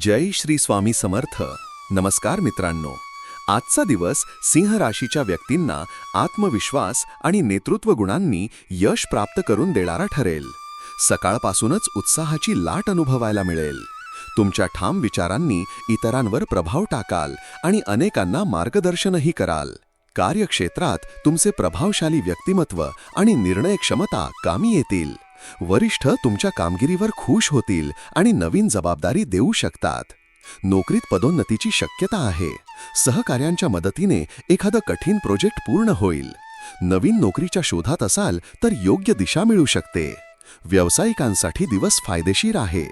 जय श्री स्वामी समर्थ. नमस्कार मित्रांनो. आजचा दिवस सिंह राशीच्या व्यक्तींना आत्मविश्वास आणि नेतृत्व गुणांनी यश प्राप्त करून देणारा ठरेल. सकाळपासूनच उत्साहाची लाट अनुभवायला मिळेल. तुमच्या ठाम विचारांनी इतरांवर प्रभाव टाकाल आणि अनेकांना मार्गदर्शनही कराल. कार्यक्षेत्रात तुमचे प्रभावशाली व्यक्तिमत्व आणि निर्णय क्षमता कामी येतील. वरिष्ठ तुमच्या कामगिरीवर खुश होतील आणि नवीन जबाबदारी देऊ शकतात. नोकरीत पदोन्नतीची शक्यता आहे. सहकार्यांच्या मदतीने एखादं कठीण प्रोजेक्ट पूर्ण होईल. नवीन नोकरीच्या शोधात असाल तर योग्य दिशा मिळू शकते. व्यावसायिकांसाठी दिवस फायदेशीर आहे.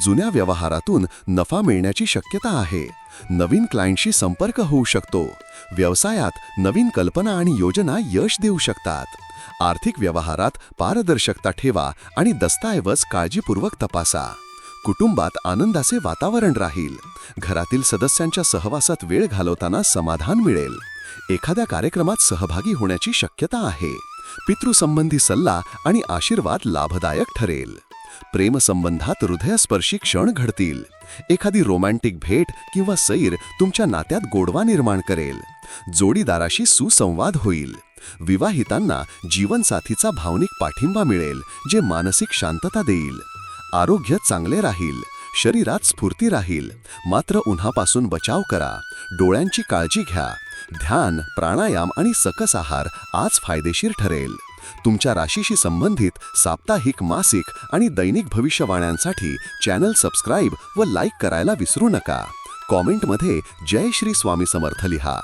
जुन्या व्यवहारातून नफा मिळण्याची शक्यता आहे. नवीन क्लायंटशी संपर्क होऊ शकतो. व्यवसायात नवीन कल्पना आणि योजना यश देऊ शकतात. आर्थिक व्यवहारात पारदर्शकता ठेवा आणि दस्तऐवज काळजीपूर्वक तपासा. कुटुंबात आनंदाचे वातावरण राहील. घरातील सदस्यांच्या सहवासात वेळ घालवताना समाधान मिळेल. एखाद्या कार्यक्रमात सहभागी होण्याची शक्यता आहे. पितृसंबंधी सल्ला आणि आशीर्वाद लाभदायक ठरेल. प्रेमसंबंधात हृदयस्पर्शी क्षण घडतील. एखादी रोमॅन्टिक भेट किंवा सैर तुमच्या नात्यात गोडवा निर्माण करेल. जोडीदाराशी सुसंवाद होईल. विवाहितांना जीवनसाथीचा भावनिक पाठिंबा मिळेल जे मानसिक शांतता देईल. आरोग्य चांगले राहील शरीरात स्फूर्ती राहील. मात्र उन्हापासून बचाव करा डोळ्यांची काळजी घ्या. ध्यान प्राणायाम आणि सकस आहार आज फायदेशीर ठरेल. तुमच्या राशीशी संबंधित साप्ताहिक मासिक आणि दैनिक भविष्यवाण्यांसाठी चॅनल सबस्क्राईब व लाईक करायला विसरू नका. कॉमेंटमध्ये जय श्री स्वामी समर्थ लिहा.